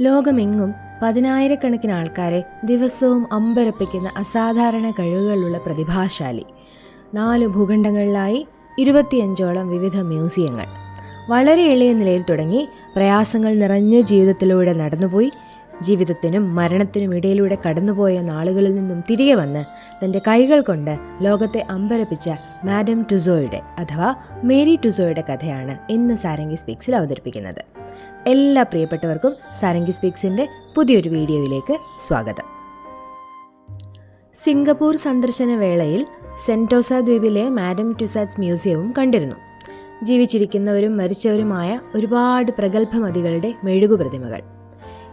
ലോകമെങ്ങും പതിനായിരക്കണക്കിന് ആൾക്കാരെ ദിവസവും അമ്പരപ്പിക്കുന്ന അസാധാരണ കഴിവുകളുള്ള പ്രതിഭാശാലി. നാല് ഭൂഖണ്ഡങ്ങളിലായി ഇരുപത്തിയഞ്ചോളം വിവിധ മ്യൂസിയങ്ങൾ. വളരെ എളിയ നിലയിൽ തുടങ്ങി പ്രയാസങ്ങൾ നിറഞ്ഞ ജീവിതത്തിലൂടെ നടന്നുപോയി. ജീവിതത്തിനും മരണത്തിനും ഇടയിലൂടെ കടന്നുപോയ നാളുകളിൽ നിന്നും തിരികെ വന്ന് തന്റെ കൈകൾ കൊണ്ട് ലോകത്തെ അമ്പരപ്പിച്ച മാഡം ടുസോയുടെ അഥവാ മേരി ടുസോയുടെ കഥയാണ് ഇന്ന് സാരംഗി സ്പീക്സിൽ അവതരിപ്പിക്കുന്നത്. എല്ലാ പ്രിയപ്പെട്ടവർക്കും സാരംഗി സ്പീക്സിന്റെ പുതിയൊരു വീഡിയോയിലേക്ക് സ്വാഗതം. സിംഗപ്പൂർ സന്ദർശന വേളയിൽ സെന്റോസ ദ്വീപിലെ മാഡം ടുസാറ്റ്സ് മ്യൂസിയവും കണ്ടിരുന്നു. ജീവിച്ചിരിക്കുന്നവരും മരിച്ചവരുമായ ഒരുപാട് പ്രഗത്ഭമതികളുടെ മെഴുകുപ്രതിമകൾ.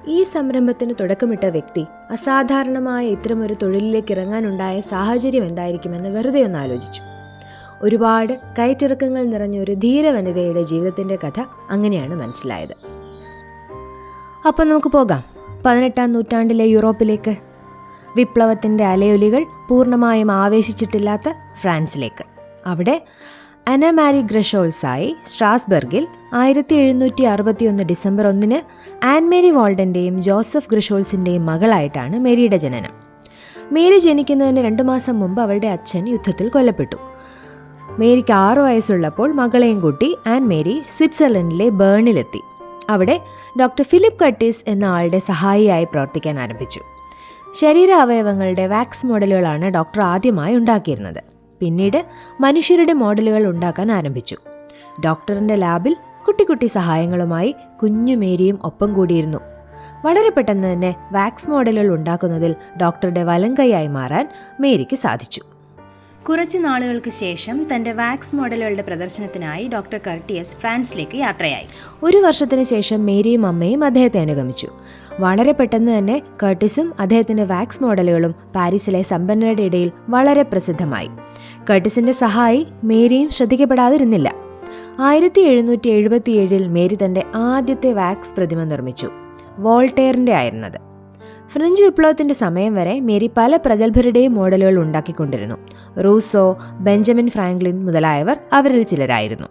ഈ സംരംഭത്തിന് തുടക്കമിട്ട വ്യക്തി അസാധാരണമായ ഇത്തരമൊരു തൊഴിലിലേക്ക് ഇറങ്ങാനുണ്ടായ സാഹചര്യം എന്തായിരിക്കുമെന്ന് വെറുതെ ഒന്ന് ആലോചിച്ചു. ഒരുപാട് കയറ്റിറക്കങ്ങൾ നിറഞ്ഞ ഒരു ധീര വനിതയുടെ ജീവിതത്തിന്റെ കഥ അങ്ങനെയാണ് മനസ്സിലായത്. അപ്പം നമുക്ക് പോകാം. പതിനെട്ടാം നൂറ്റാണ്ടിലെ യൂറോപ്പിലേക്ക്. വിപ്ലവത്തിന്റെ അലയൊലികൾ പൂർണമായും ആവേശിച്ചിട്ടില്ലാത്ത ഫ്രാൻസിലേക്ക്. അവിടെ അനമാരി ഗ്രഷോൾസായി സ്ട്രാസ്ബർഗിൽ ആയിരത്തി എഴുന്നൂറ്റി അറുപത്തിയൊന്ന് ഡിസംബർ ഒന്നിന് ആൻമേരി വാൾഡന്റെയും ജോസഫ് ഗ്രഷോൾസിന്റെയും മകളായിട്ടാണ് മേരിയുടെ ജനനം. മേരി ജനിക്കുന്നതിന് രണ്ട് മാസം മുമ്പ് അവളുടെ അച്ഛൻ യുദ്ധത്തിൽ കൊല്ലപ്പെട്ടു. മേരിക്ക് ആറു വയസ്സുള്ളപ്പോൾ മകളെയും കൂട്ടി ആൻ മേരി സ്വിറ്റ്സർലൻഡിലെ ബേണിലെത്തി. അവിടെ ഡോക്ടർ ഫിലിപ്പ് കട്ടീസ് എന്ന ആളുടെ സഹായിയായി പ്രവർത്തിക്കാൻ ആരംഭിച്ചു. ശരീര അവയവങ്ങളുടെ വാക്സ് മോഡലുകളാണ് ഡോക്ടർ ആദ്യമായി ഉണ്ടാക്കിയിരുന്നത്. പിന്നീട് മനുഷ്യരുടെ മോഡലുകൾ ഉണ്ടാക്കാൻ ആരംഭിച്ചു. ഡോക്ടറിന്റെ ലാബിൽ കുട്ടിക്കുട്ടി കുട്ടി സഹായങ്ങളുമായി കുഞ്ഞു മേരിയും ഒപ്പം കൂടിയിരുന്നു. വളരെ പെട്ടെന്ന് തന്നെ വാക്സ് മോഡലുകൾ ഉണ്ടാക്കുന്നതിൽ ഡോക്ടറുടെ വലങ്കൈയായി മാറാൻ മേരിക്ക് സാധിച്ചു. കുറച്ച് നാളുകൾക്ക് ശേഷം തന്റെ വാക്സ് മോഡലുകളുടെ പ്രദർശനത്തിനായി ഡോക്ടർ കർട്ടിയസ് ഫ്രാൻസിലേക്ക് യാത്രയായി. ഒരു വർഷത്തിന് ശേഷം മേരിയും അമ്മയും അദ്ദേഹത്തെ അനുഗമിച്ചു. വളരെ പെട്ടെന്ന് തന്നെ കർട്ടിസും അദ്ദേഹത്തിന്റെ വാക്സ് മോഡലുകളും പാരീസിലെ സമ്പന്നരുടെ ഇടയിൽ വളരെ പ്രസിദ്ധമായി. കർട്ടിസിന്റെ സഹായി മേരിയും ശ്രദ്ധിക്കപ്പെടാതിരുന്നില്ല. ആയിരത്തി എഴുന്നൂറ്റി എഴുപത്തിയേഴിൽ മേരി തന്റെ ആദ്യത്തെ വാക്സ് പ്രതിമ നിർമ്മിച്ചു. വോൾട്ടെയറിന്റെ ആയിരുന്നത്. ഫ്രഞ്ച് വിപ്ലവത്തിന്റെ സമയം വരെ മേരി പല പ്രഗത്ഭരുടെയും മോഡലുകൾ ഉണ്ടാക്കിക്കൊണ്ടിരുന്നു. റൂസോ ബെഞ്ചമിൻ ഫ്രാങ്ക്ലിൻ മുതലായവർ അവരിൽ ചിലരായിരുന്നു.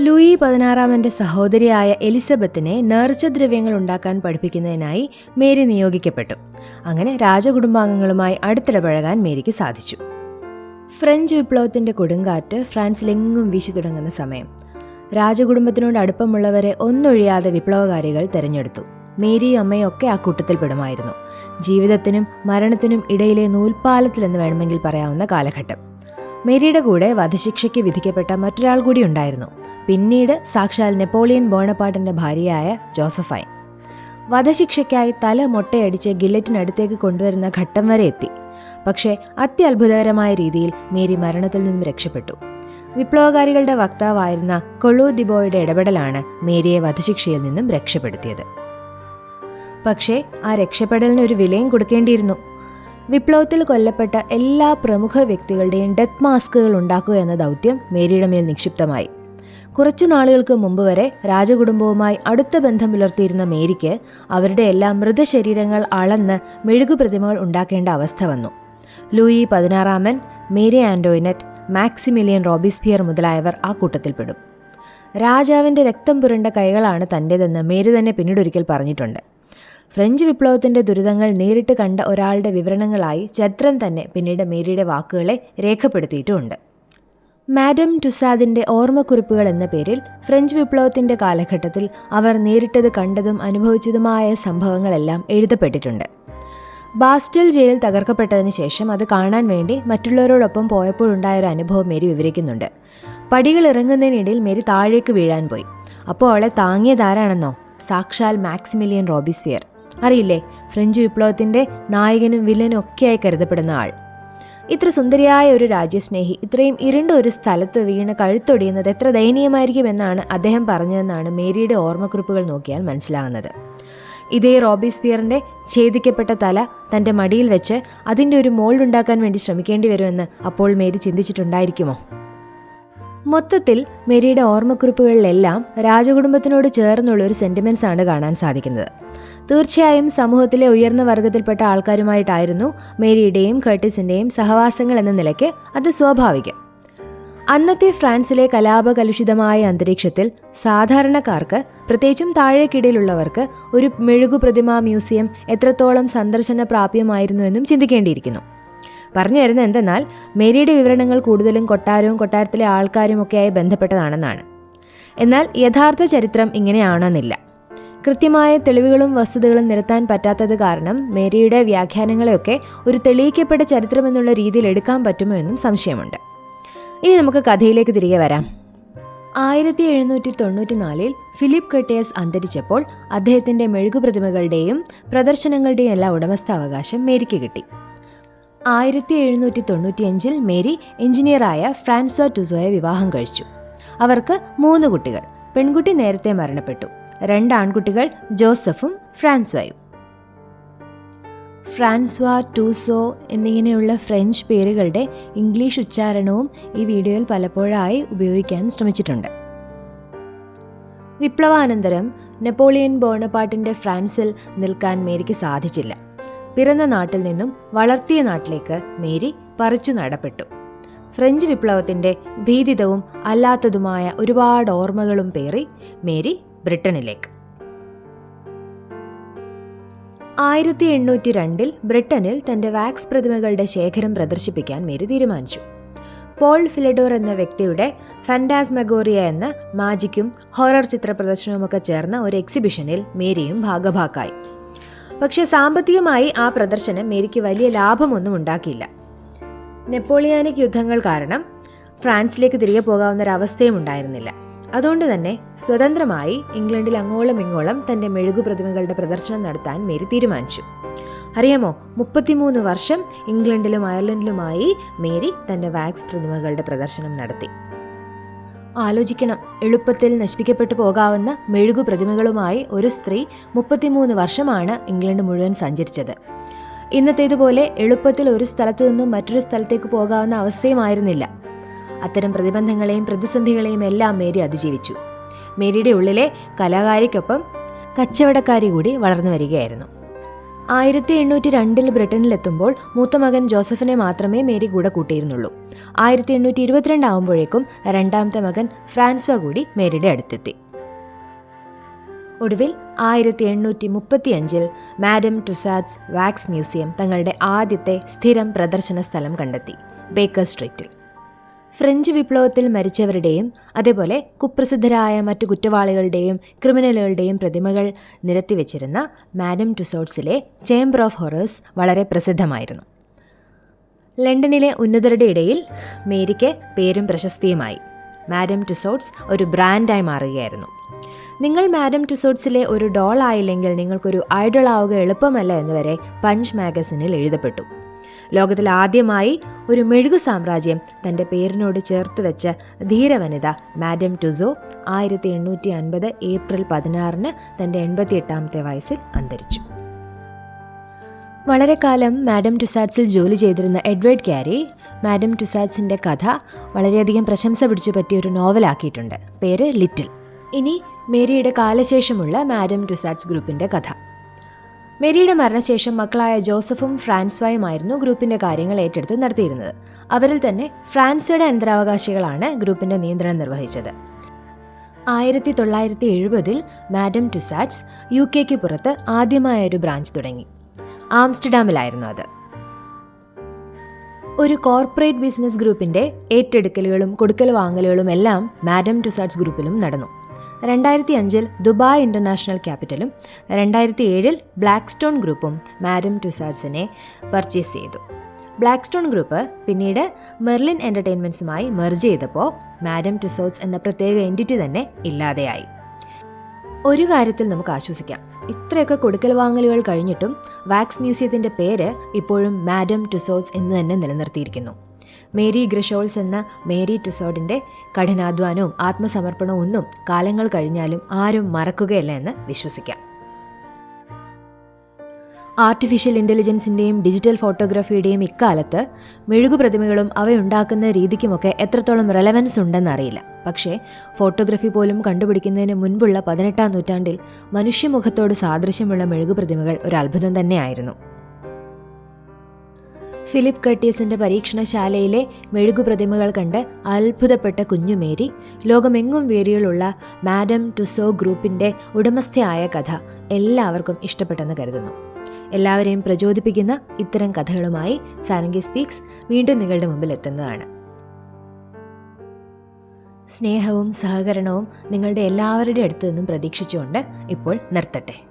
ലൂയി പതിനാറാമന്റെ സഹോദരിയായ എലിസബത്തിനെ നേർച്ചദ്രവ്യങ്ങൾ ഉണ്ടാക്കാൻ പഠിപ്പിക്കുന്നതിനായി മേരി നിയോഗിക്കപ്പെട്ടു. അങ്ങനെ രാജകുടുംബാംഗങ്ങളുമായി അടുത്തിടപഴകാൻ മേരിക്ക് സാധിച്ചു. ഫ്രഞ്ച് വിപ്ലവത്തിന്റെ കൊടുങ്കാറ്റ് ഫ്രാൻസിലെങ്ങും വീശി തുടങ്ങുന്ന സമയം. രാജകുടുംബത്തിനോട് അടുപ്പമുള്ളവരെ ഒന്നൊഴിയാതെ വിപ്ലവകാരികൾ തെരഞ്ഞെടുത്തു. മേരിയും അമ്മയൊക്കെ ആ കൂട്ടത്തിൽ പെടുമായിരുന്നു. ജീവിതത്തിനും മരണത്തിനും ഇടയിലെ നൂൽപ്പാലത്തിലെന്ന് വേണമെങ്കിൽ പറയാവുന്ന കാലഘട്ടം. മേരിയുടെ കൂടെ വധശിക്ഷയ്ക്ക് വിധിക്കപ്പെട്ട മറ്റൊരാൾ കൂടി ഉണ്ടായിരുന്നു. പിന്നീട് സാക്ഷാൽ നെപ്പോളിയൻ ബോണപ്പാട്ടിന്റെ ഭാര്യയായ ജോസഫൈൻ. വധശിക്ഷയ്ക്കായി തല മൊട്ടയടിച്ച് ഗില്ലറ്റിനടുത്തേക്ക് കൊണ്ടുവരുന്ന ഘട്ടം വരെ എത്തി. പക്ഷേ അത്യത്ഭുതകരമായ രീതിയിൽ മേരി മരണത്തിൽ നിന്നും രക്ഷപ്പെട്ടു. വിപ്ലവകാരികളുടെ വക്താവായിരുന്ന കൊളോ ദിബോയുടെ ഇടപെടലാണ് മേരിയെ വധശിക്ഷയിൽ നിന്നും രക്ഷപ്പെടുത്തിയത്. പക്ഷേ ആ രക്ഷപ്പെടലിന് ഒരു വിലയും കൊടുക്കേണ്ടിയിരുന്നു. വിപ്ലവത്തിൽ കൊല്ലപ്പെട്ട എല്ലാ പ്രമുഖ വ്യക്തികളുടെയും ഡെത്ത് മാസ്കുകൾ ഉണ്ടാക്കുക എന്ന ദൗത്യം മേരിയുടെ മേൽ നിക്ഷിപ്തമായി. കുറച്ചു നാളുകൾക്ക് മുമ്പ് വരെ രാജകുടുംബവുമായി അടുത്ത ബന്ധം പുലർത്തിയിരുന്ന മേരിക്ക് അവരുടെ എല്ലാ മൃതശരീരങ്ങൾ അളന്ന് മെഴുകു പ്രതിമകൾ ഉണ്ടാക്കേണ്ട അവസ്ഥ വന്നു. ലൂയി പതിനാറാമൻ മേരി ആൻഡോയിനറ്റ് മാക്സിമിലിയൻ റോബിസ്ഫിയർ മുതലായവർ ആ കൂട്ടത്തിൽപ്പെടും. രാജാവിന്റെ രക്തം പുരണ്ട കൈകളാണ് തന്റേതെന്ന് മേരി തന്നെ പിന്നീടൊരിക്കൽ പറഞ്ഞിട്ടുണ്ട്. ഫ്രഞ്ച് വിപ്ലവത്തിന്റെ ദുരിതങ്ങൾ നേരിട്ട് കണ്ട ഒരാളുടെ വിവരണങ്ങളായി ചരിത്രം തന്നെ പിന്നീട് മേരിയുടെ വാക്കുകളെ രേഖപ്പെടുത്തിയിട്ടുണ്ട്. മാഡം ടുസാദിന്റെ ഓർമ്മക്കുറിപ്പുകൾ എന്ന പേരിൽ ഫ്രഞ്ച് വിപ്ലവത്തിന്റെ കാലഘട്ടത്തിൽ അവർ നേരിട്ടത് കണ്ടതും അനുഭവിച്ചതുമായ സംഭവങ്ങളെല്ലാം എഴുതപ്പെട്ടിട്ടുണ്ട്. ബാസ്റ്റൽ ജയിൽ തകർക്കപ്പെട്ടതിന് ശേഷം അത് കാണാൻ വേണ്ടി മറ്റുള്ളവരോടൊപ്പം പോയപ്പോഴുണ്ടായ ഒരു അനുഭവം മേരി വിവരിക്കുന്നുണ്ട്. പടികൾ ഇറങ്ങുന്നതിനിടയിൽ മേരി താഴേക്ക് വീഴാൻ പോയി. അപ്പോൾ അവളെ താങ്ങിയതാരാണെന്നോ സാക്ഷാൽ മാക്സിമിലിയൻ റോബിസ്ഫിയർ അറിയില്ലേ? ഫ്രഞ്ച് വിപ്ലവത്തിന്റെ നായകനും വില്ലനും ഒക്കെയായി കരുതപ്പെടുന്ന ആൾ. ഇത്ര സുന്ദരിയായ ഒരു രാജ്യസ്നേഹി ഇത്രയും ഇരുണ്ട ഒരു സ്ഥലത്ത് വീണ് കഴുത്തൊടിയുന്നത് എത്ര ദയനീയമായിരിക്കും എന്നാണ് അദ്ദേഹം പറഞ്ഞതെന്നാണ് മേരിയുടെ ഓർമ്മക്കുറിപ്പുകൾ നോക്കിയാൽ മനസ്സിലാകുന്നത്. ഇതേ റോബിസ്പിയറിന്റെ ഛേദിക്കപ്പെട്ട തല തന്റെ മടിയിൽ വെച്ച് അതിന്റെ ഒരു മോൾഡ് ഉണ്ടാക്കാൻ വേണ്ടി ശ്രമിക്കേണ്ടി വരുമെന്ന് അപ്പോൾ മേരി ചിന്തിച്ചിട്ടുണ്ടായിരിക്കുമോ? മൊത്തത്തിൽ മേരിയുടെ ഓർമ്മക്കുറിപ്പുകളിലെല്ലാം രാജകുടുംബത്തിനോട് ചേർന്നുള്ള ഒരു സെന്റിമെൻസ് ആണ് കാണാൻ സാധിക്കുന്നത്. തീർച്ചയായും സമൂഹത്തിലെ ഉയർന്ന വർഗത്തിൽപ്പെട്ട ആൾക്കാരുമായിട്ടായിരുന്നു മേരിയുടെയും കർട്ടിസിന്റെയും സഹവാസങ്ങൾ എന്ന നിലയ്ക്ക് അത് സ്വാഭാവികം. അന്നത്തെ ഫ്രാൻസിലെ കലാപകലുഷിതമായ അന്തരീക്ഷത്തിൽ സാധാരണക്കാർക്ക് പ്രത്യേകിച്ചും താഴേക്കിടയിലുള്ളവർക്ക് ഒരു മെഴുകു പ്രതിമാ മ്യൂസിയം എത്രത്തോളം സന്ദർശന പ്രാപ്യമായിരുന്നു എന്നും ചിന്തിക്കേണ്ടിയിരിക്കുന്നു. പറഞ്ഞു വരുന്നത് എന്തെന്നാൽ മേരിയുടെ വിവരണങ്ങൾ കൂടുതലും കൊട്ടാരവും കൊട്ടാരത്തിലെ ആൾക്കാരും ഒക്കെയായി ബന്ധപ്പെട്ടതാണെന്നാണ്. എന്നാൽ യഥാർത്ഥ ചരിത്രം ഇങ്ങനെയാണെന്നില്ല. കൃത്യമായ തെളിവുകളും വസ്തുതകളും നിരത്താൻ പറ്റാത്തത് കാരണം മേരിയുടെ വ്യാഖ്യാനങ്ങളെയൊക്കെ ഒരു തെളിയിക്കപ്പെട്ട ചരിത്രമെന്നുള്ള രീതിയിൽ എടുക്കാൻ പറ്റുമോ എന്നും സംശയമുണ്ട്. ഇനി നമുക്ക് കഥയിലേക്ക് തിരികെ വരാം. ആയിരത്തി എഴുന്നൂറ്റി തൊണ്ണൂറ്റിനാലിൽ ഫിലിപ്പ് കെട്ടിയസ് അന്തരിച്ചപ്പോൾ അദ്ദേഹത്തിന്റെ മെഴുകുപ്രതിമകളുടെയും പ്രദർശനങ്ങളുടെയും എല്ലാ ഉടമസ്ഥാവകാശം മേരിക്ക് കിട്ടി. ആയിരത്തി എഴുന്നൂറ്റി തൊണ്ണൂറ്റിയഞ്ചിൽ മേരി എഞ്ചിനീയറായ ഫ്രാൻസ്വ ടുസോയെ വിവാഹം കഴിച്ചു. അവർക്ക് മൂന്ന് കുട്ടികൾ. പെൺകുട്ടി നേരത്തെ മരണപ്പെട്ടു. രണ്ട് ആൺകുട്ടികൾ ജോസഫും ഫ്രാൻസ്വായും. ഫ്രാൻസ്വ ടൂസോ എന്നിങ്ങനെയുള്ള ഫ്രഞ്ച് പേരുകളുടെ ഇംഗ്ലീഷ് ഉച്ചാരണവും ഈ വീഡിയോയിൽ പലപ്പോഴായി ഉപയോഗിക്കാൻ ശ്രമിച്ചിട്ടുണ്ട്. വിപ്ലവാനന്തരം നെപ്പോളിയൻ ബോണപാട്ടിന്റെ ഫ്രാൻസിൽ നിൽക്കാൻ മേരിക്ക് സാധിച്ചില്ല. പിറന്ന നാട്ടിൽ നിന്നും വളർത്തിയ നാട്ടിലേക്ക് മേരി പറിച്ചു നടപ്പെട്ടു. ഫ്രഞ്ച് വിപ്ലവത്തിന്റെ ഭീതിതവും അല്ലാത്തതുമായ ഒരുപാട് ഓർമ്മകളും പേറി മേരി ബ്രിട്ടനിലേക്ക്. ആയിരത്തി എണ്ണൂറ്റി രണ്ടിൽ ബ്രിട്ടനിൽ തന്റെ വാക്സ് പ്രതിമകളുടെ ശേഖരം പ്രദർശിപ്പിക്കാൻ മേരി തീരുമാനിച്ചു. പോൾ ഫിലഡോർ എന്ന വ്യക്തിയുടെ ഫാൻഡാസ്മഗോറിയ എന്ന മാജിക്കും ഹൊറർ ചിത്ര പ്രദർശനവുമൊക്കെ ചേർന്ന ഒരു എക്സിബിഷനിൽ മേരിയും ഭാഗഭാക്കായി. പക്ഷേ സാമ്പത്തികമായി ആ പ്രദർശനം മേരിക്ക് വലിയ ലാഭമൊന്നും ഉണ്ടാക്കിയില്ല. നെപ്പോളിയാനിക് യുദ്ധങ്ങൾ കാരണം ഫ്രാൻസിലേക്ക് തിരികെ പോകാവുന്ന ഒരു അവസ്ഥയും ഉണ്ടായിരുന്നില്ല അതുകൊണ്ട് തന്നെ സ്വതന്ത്രമായി ഇംഗ്ലണ്ടിൽ അങ്ങോളം ഇങ്ങോളം തന്റെ മെഴുകു പ്രതിമകളുടെ പ്രദർശനം നടത്താൻ മേരി തീരുമാനിച്ചു. അറിയാമോ മുപ്പത്തിമൂന്ന് വർഷം ഇംഗ്ലണ്ടിലും അയർലൻഡിലുമായി മേരി തന്റെ വാക്സ് പ്രതിമകളുടെ പ്രദർശനം നടത്തി. ആലോചിക്കണം എളുപ്പത്തിൽ നശിപ്പിക്കപ്പെട്ടു പോകാവുന്ന മെഴുകു പ്രതിമകളുമായി ഒരു സ്ത്രീ മുപ്പത്തിമൂന്ന് വർഷമാണ് ഇംഗ്ലണ്ട് മുഴുവൻ സഞ്ചരിച്ചത്. ഇന്നത്തേതുപോലെ എളുപ്പത്തിൽ ഒരു സ്ഥലത്തു നിന്നും മറ്റൊരു സ്ഥലത്തേക്ക് പോകാവുന്ന അവസ്ഥയുമായിരുന്നില്ല. അത്തരം പ്രതിബന്ധങ്ങളെയും പ്രതിസന്ധികളെയും എല്ലാം മേരി അതിജീവിച്ചു. മേരിയുടെ ഉള്ളിലെ കലാകാരിക്കൊപ്പം കച്ചവടക്കാരി കൂടി വളർന്നു വരികയായിരുന്നു. ആയിരത്തി എണ്ണൂറ്റി രണ്ടിൽ ബ്രിട്ടനിലെത്തുമ്പോൾ മൂത്ത മകൻ ജോസഫിനെ മാത്രമേ മേരി കൂടെ കൂട്ടിയിരുന്നുള്ളൂ. ആയിരത്തി എണ്ണൂറ്റി ഇരുപത്തിരണ്ട് ആകുമ്പോഴേക്കും രണ്ടാമത്തെ മകൻ ഫ്രാൻസ്വ കൂടി മേരിയുടെ അടുത്തെത്തി. ഒടുവിൽ ആയിരത്തി എണ്ണൂറ്റി മുപ്പത്തിയഞ്ചിൽ മാഡം ടുസാറ്റ്സ് വാക്സ് മ്യൂസിയം തങ്ങളുടെ ആദ്യത്തെ സ്ഥിരം പ്രദർശന സ്ഥലം കണ്ടെത്തി ബേക്കർ സ്ട്രീറ്റിൽ. ഫ്രഞ്ച് വിപ്ലവത്തിൽ മരിച്ചവരുടെയും അതേപോലെ കുപ്രസിദ്ധരായ മറ്റു കുറ്റവാളികളുടെയും ക്രിമിനലുകളുടെയും പ്രതിമകൾ നിരത്തിവെച്ചിരുന്ന മാഡം ടുസോട്ട്സിലെ ചേംബർ ഓഫ് ഹൊറേഴ്സ് വളരെ പ്രസിദ്ധമായിരുന്നു. ലണ്ടനിലെ ഉന്നതരുടെ ഇടയിൽ മേരിക്ക് പേരും പ്രശസ്തിയുമായി. മാഡം ടുസോട്ട്സ് ഒരു ബ്രാൻഡായി മാറുകയായിരുന്നു. നിങ്ങൾ മാഡം ടുസോട്ട്സിലെ ഒരു ഡോൾ ആയില്ലെങ്കിൽ നിങ്ങൾക്കൊരു ഐഡൾ ആവുക എളുപ്പമല്ല എന്നുവരെ പഞ്ച് മാഗസിനിൽ എഴുതപ്പെട്ടു. ലോകത്തിൽ ആദ്യമായി ഒരു മെഴുകു സാമ്രാജ്യം തന്റെ പേരിനോട് ചേർത്ത് വെച്ച ധീരവനിത മാഡം ടുസോ ആയിരത്തി എണ്ണൂറ്റി അൻപത് ഏപ്രിൽ പതിനാറിന് തന്റെ എൺപത്തിയെട്ടാമത്തെ വയസ്സിൽ അന്തരിച്ചു. വളരെ കാലം മാഡം ടുസാറ്റ്സിൽ ജോലി ചെയ്തിരുന്ന എഡ്വേർഡ് ക്യാരി മാഡം ടുസാറ്റ്സിന്റെ കഥ വളരെയധികം പ്രശംസ പിടിച്ചു പറ്റിയ ഒരു നോവലാക്കിയിട്ടുണ്ട്. പേര് ലിറ്റിൽ. ഇനി മേരിയുടെ കാലശേഷമുള്ള മാഡം ടുസാറ്റ്സ് ഗ്രൂപ്പിന്റെ കഥ. മേരിയുടെ മരണശേഷം മക്കളായ ജോസഫും ഫ്രാൻസ്വായുമായിരുന്നു ഗ്രൂപ്പിന്റെ കാര്യങ്ങൾ ഏറ്റെടുത്ത് നടത്തിയിരുന്നത്. അവരിൽ തന്നെ ഫ്രാൻസയുടെ അനന്തരാവകാശികളാണ് ഗ്രൂപ്പിന്റെ നിയന്ത്രണം നിർവഹിച്ചത്. ആയിരത്തി തൊള്ളായിരത്തി എഴുപതിൽ മാഡം ടുസാറ്റ്സ് യു കെക്ക് പുറത്ത് ആദ്യമായ ഒരു ബ്രാഞ്ച് തുടങ്ങി. ആംസ്റ്റർഡാമിലായിരുന്നു അത്. ഒരു കോർപ്പറേറ്റ് ബിസിനസ് ഗ്രൂപ്പിന്റെ ഏറ്റെടുക്കലുകളും കൊടുക്കൽ വാങ്ങലുകളും എല്ലാം മാഡം ടുസാറ്റ്സ് ഗ്രൂപ്പിലും നടന്നു. രണ്ടായിരത്തി അഞ്ചിൽ ദുബായ് ഇന്റർനാഷണൽ ക്യാപിറ്റലും രണ്ടായിരത്തി ഏഴിൽ ബ്ലാക്ക് സ്റ്റോൺ ഗ്രൂപ്പും മാഡം ടുസാറ്റ്സിനെ പർച്ചേസ് ചെയ്തു. ബ്ലാക്ക് സ്റ്റോൺ ഗ്രൂപ്പ് പിന്നീട് മെർലിൻ എന്റർടൈൻമെന്റ്സുമായി മെർജ് ചെയ്തപ്പോൾ മാഡം ടുസോസ് എന്ന പ്രത്യേക എന്റിറ്റി തന്നെ ഇല്ലാതെയായി. ഒരു കാര്യത്തിൽ നമുക്ക് ആശ്വസിക്കാം. ഇത്രയൊക്കെ കൊടുക്കൽ വാങ്ങലുകൾ കഴിഞ്ഞിട്ടും വാക്സ് മ്യൂസിയത്തിന്റെ പേര് ഇപ്പോഴും മാഡം ടുസോസ് എന്ന് തന്നെ നിലനിർത്തിയിരിക്കുന്നു. മേരി ഗ്രഷോൾസ് എന്ന മേരി ടുസോഡിന്റെ കഠിനാധ്വാനവും ആത്മസമർപ്പണവും ഒന്നും കാലങ്ങൾ കഴിഞ്ഞാലും ആരും മറക്കുകയല്ല എന്ന് വിശ്വസിക്കാം. ആർട്ടിഫിഷ്യൽ ഇന്റലിജൻസിന്റെയും ഡിജിറ്റൽ ഫോട്ടോഗ്രാഫിയുടെയും ഇക്കാലത്ത് മെഴുകു പ്രതിമകളും അവയുണ്ടാക്കുന്ന രീതിക്കുമൊക്കെ എത്രത്തോളം റെലവൻസ് ഉണ്ടെന്നറിയില്ല പക്ഷേ ഫോട്ടോഗ്രാഫി പോലും കണ്ടുപിടിക്കുന്നതിന് മുൻപുള്ള പതിനെട്ടാം നൂറ്റാണ്ടിൽ മനുഷ്യമുഖത്തോട് സാദൃശ്യമുള്ള മെഴുകു പ്രതിമകൾ ഒരു അത്ഭുതം തന്നെയായിരുന്നു. ഫിലിപ്പ് കട്ടീസിന്റെ പരീക്ഷണശാലയിലെ മെഴുകുപ്രതിമകൾ കണ്ട് അത്ഭുതപ്പെട്ട കുഞ്ഞുമേരി. ലോകമെങ്ങും വേരിയുള്ള മാഡം ടുസോ ഗ്രൂപ്പിന്റെ ഉടമസ്ഥയായ കഥ എല്ലാവർക്കും ഇഷ്ടപ്പെട്ടെന്ന് കരുതുന്നു. എല്ലാവരെയും പ്രചോദിപ്പിക്കുന്ന ഇത്തരം കഥകളുമായി സാരംഗി സ്പീക്സ് വീണ്ടും നിങ്ങളുടെ മുമ്പിൽ എത്തുന്നതാണ്. സ്നേഹവും സഹകരണവും നിങ്ങളുടെ എല്ലാവരുടെ അടുത്തു നിന്നും പ്രതീക്ഷിച്ചുകൊണ്ട് ഇപ്പോൾ നിർത്തട്ടെ.